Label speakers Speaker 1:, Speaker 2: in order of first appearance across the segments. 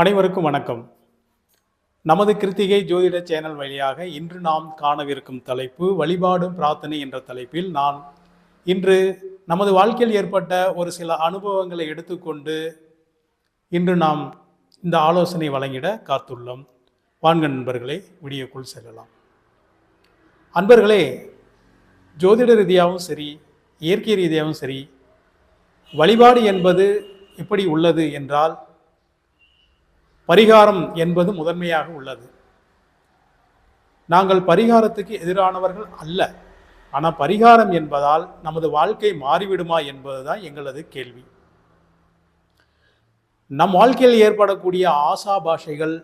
Speaker 1: அனைவருக்கும் வணக்கம். நமது கிருத்திகை ஜோதிட சேனல் வழியாக இன்று நாம் காணவிருக்கும் தலைப்பு வழிபாடும் பிரார்த்தனை என்ற தலைப்பில் நான் இன்று நமது வாழ்க்கையில் ஏற்பட்ட ஒரு சில அனுபவங்களை எடுத்துக்கொண்டு இன்று நாம் இந்த ஆலோசனை வழங்கிட காத்துள்ளோம். வான்க நண்பர்களே வீடியோக்குள் செல்லலாம். அன்பர்களே ஜோதிட ரீதியாகவும் சரி இயற்கை ரீதியாகவும் சரி வழிபாடு என்பது எப்படி உள்ளது என்றால் பரிகாரம் என்பது முதன்மையாக உள்ளது. நாங்கள் பரிகாரத்துக்கு எதிரானவர்கள் அல்ல. ஆனால் பரிகாரம் என்பதால் நமது வாழ்க்கை மாறிவிடுமா என்பதுதான் எங்களது கேள்வி. நம் வாழ்க்கையில் ஏற்படக்கூடிய ஆசா பாஷைகள்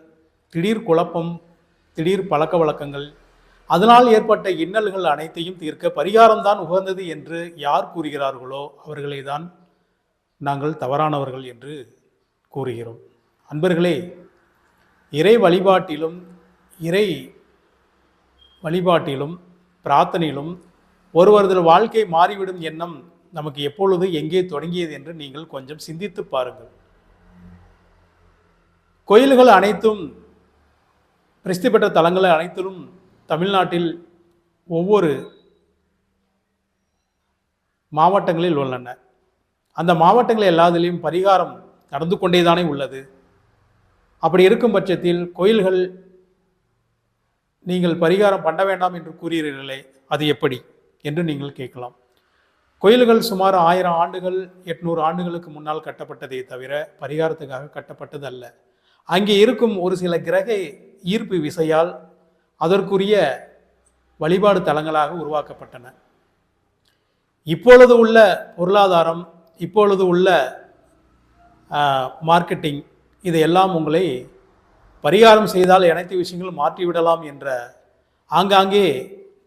Speaker 1: திடீர் குழப்பம் திடீர் பழக்க வழக்கங்கள் அதனால் ஏற்பட்ட இன்னல்கள் அனைத்தையும் தீர்க்க பரிகாரம்தான் உகந்தது என்று யார் கூறுகிறார்களோ அவர்களை தான் நாங்கள் தவறானவர்கள் என்று கூறுகிறோம். அன்பர்களே இறை வழிபாட்டிலும் இறை வழிபாட்டிலும் பிரார்த்தனையிலும் ஒருவரது வாழ்க்கை மாறிவிடும் எண்ணம் நமக்கு எப்பொழுது எங்கே தொடங்கியது என்று நீங்கள் கொஞ்சம் சிந்தித்து பாருங்கள். கோயில்கள் அனைத்தும் பிரசித்தி பெற்ற தலங்கள் அனைத்திலும் தமிழ்நாட்டில் ஒவ்வொரு மாவட்டங்களில் உள்ளன. அந்த மாவட்டங்கள் எல்லாத்திலையும் பரிகாரம் நடந்து கொண்டேதானே உள்ளது. அப்படி இருக்கும் பட்சத்தில் கோயில்கள் நீங்கள் பரிகாரம் பண்ண வேண்டாம் என்று கூறுகிறீர்களே அது எப்படி என்று நீங்கள் கேட்கலாம். கோயில்கள் சுமார் ஆயிரம் ஆண்டுகள் எட்நூறு ஆண்டுகளுக்கு முன்னால் கட்டப்பட்டதே தவிர பரிகாரத்துக்காக கட்டப்பட்டது அல்ல அங்கே இருக்கும் ஒரு சில கிரக ஈர்ப்பு விசையால் அதற்குரிய வழிபாடு தலங்களாக உருவாக்கப்பட்டன. இப்பொழுது உள்ள பொருளாதாரம் இப்பொழுது உள்ள மார்க்கெட்டிங் இதையெல்லாம் உங்களை பரிகாரம் செய்தால் அனைத்து விஷயங்களும் மாற்றிவிடலாம் என்ற ஆங்காங்கே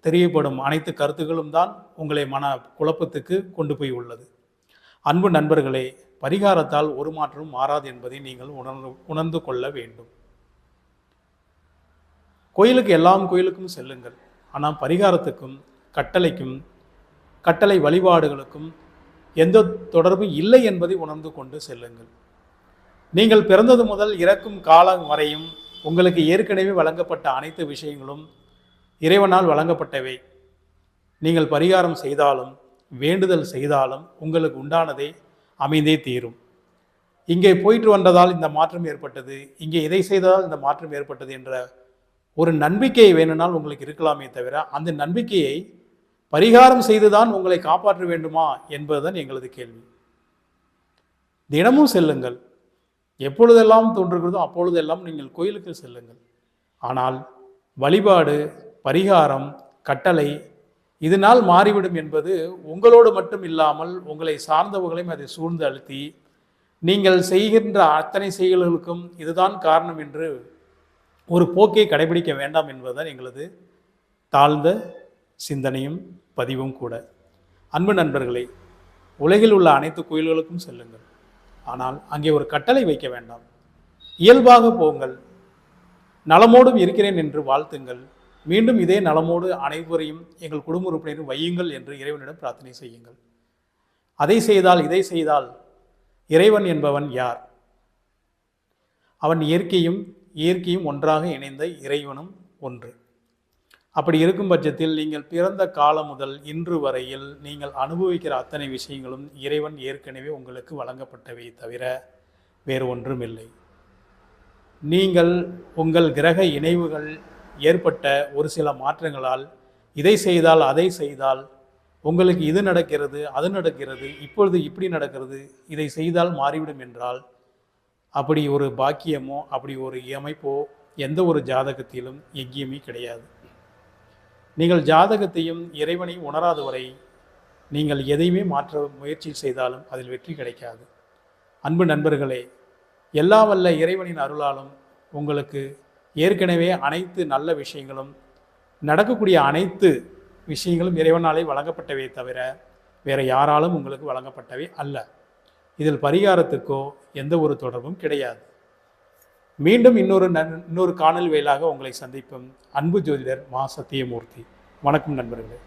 Speaker 1: தெரியப்படும் அனைத்து கருத்துக்களும் தான் உங்களை மன குழப்பத்துக்கு கொண்டு போய் உள்ளது. அன்பு நண்பர்களே பரிகாரத்தால் ஒரு மாற்றமும் மாறாது என்பதை நீங்கள் உணர்ந்து உணர்ந்து கொள்ள வேண்டும். கோயிலுக்கு எல்லாம் கோயிலுக்கும் செல்லுங்கள். ஆனால் பரிகாரத்துக்கும் கட்டளைக்கும் கட்டளை வழிபாடுகளுக்கும் எந்த தொடர்பும் இல்லை என்பதை உணர்ந்து கொண்டு செல்லுங்கள். நீங்கள் பிறந்தது முதல் இறக்கும் காலம் வரையும் உங்களுக்கு ஏற்கனவே வழங்கப்பட்ட அனைத்து விஷயங்களும் இறைவனால் வழங்கப்பட்டவை. நீங்கள் பரிகாரம் செய்தாலும் வேண்டுதல் செய்தாலும் உங்களுக்கு உண்டானதே அமைந்தே தீரும். இங்கே போயிட்டு வந்ததால் இந்த மாற்றம் ஏற்பட்டது இங்கே இதை செய்ததால் இந்த மாற்றம் ஏற்பட்டது என்ற ஒரு நம்பிக்கை வேணும்னால் உங்களுக்கு இருக்கலாமே தவிர அந்த நம்பிக்கையை பரிகாரம் செய்துதான் உங்களை காப்பாற்ற வேண்டுமா என்பதுதான் எங்களது கேள்வி. தினமும் செல்லுங்கள். எப்பொழுதெல்லாம் தோன்றுகிறதோ அப்பொழுதெல்லாம் நீங்கள் கோயிலுக்கு செல்லுங்கள். ஆனால் வழிபாடு பரிகாரம் கட்டளை இதனால் மாறிவிடும் என்பது உங்களோடு மட்டும் இல்லாமல் உங்களை சார்ந்தவர்களையும் அதை சூழ்ந்து அழுத்தி நீங்கள் செய்கின்ற அத்தனை செயல்களுக்கும் இதுதான் காரணம் என்று ஒரு போக்கை கடைபிடிக்க வேண்டாம் என்பதுதான் எங்களது தாழ்ந்த சிந்தனையும் பதிவும் கூட. அன்பு நண்பர்களே உலகில் உள்ள அனைத்து கோயில்களுக்கும் செல்லுங்கள். ஆனால் அங்கே ஒரு கட்டளை வைக்க வேண்டாம். இயல்பாக போங்கள். நலமோடும் இருக்கிறேன் என்று வாழ்த்துங்கள். மீண்டும் இதே நலமோடு அனைவரையும் எங்கள் குடும்ப உறுப்பினரும் வையுங்கள் என்று இறைவனிடம் பிரார்த்தனை செய்யுங்கள். அதை செய்தால் இதை செய்தால் இறைவன் என்பவன் யார்? அவன் இயற்கையும் இயற்கையும் ஒன்றாக இணைந்த இறைவனும் ஒன்று. அப்படி இருக்கும் பட்சத்தில் நீங்கள் பிறந்த காலம் முதல் இன்று வரையில் நீங்கள் அனுபவிக்கிற அத்தனை விஷயங்களும் இறைவன் ஏற்கனவே உங்களுக்கு வழங்கப்பட்டவை தவிர வேறு ஒன்றும் இல்லை. நீங்கள் உங்கள் கிரக இணைவுகள் ஏற்பட்ட ஒரு சில மாற்றங்களால் இதை செய்தால் அதை செய்தால் உங்களுக்கு இது நடக்கிறது அது நடக்கிறது இப்பொழுது இப்படி நடக்கிறது இதை செய்தால் மாறிவிடும் என்றால் அப்படி ஒரு பாக்கியமோ அப்படி ஒரு அமைப்போ எந்த ஒரு ஜாதகத்திலும் எங்கேயுமே கிடையாது. நீங்கள் ஜாதகத்தையும் இறைவனையும் உணராத வரை நீங்கள் எதையுமே மாற்ற முயற்சி செய்தாலும் அதில் வெற்றி கிடைக்காது. அன்பு நண்பர்களே எல்லா வல்ல இறைவனின் அருளாலும் உங்களுக்கு ஏற்கனவே அனைத்து நல்ல விஷயங்களும் நடக்கக்கூடிய அனைத்து விஷயங்களும் இறைவனாலே வழங்கப்பட்டவை தவிர வேறு யாராலும் உங்களுக்கு வழங்கப்பட்டவை அல்ல. இதில் பரிகாரத்துக்கோ எந்த ஒரு தொடர்பும் கிடையாது. மீண்டும் இன்னொரு நன் இன்னொரு காணல் வேலாக உங்களை சந்திப்போம். அன்பு ஜோதிடர் மா சத்தியமூர்த்தி. வணக்கம் நண்பர்களே.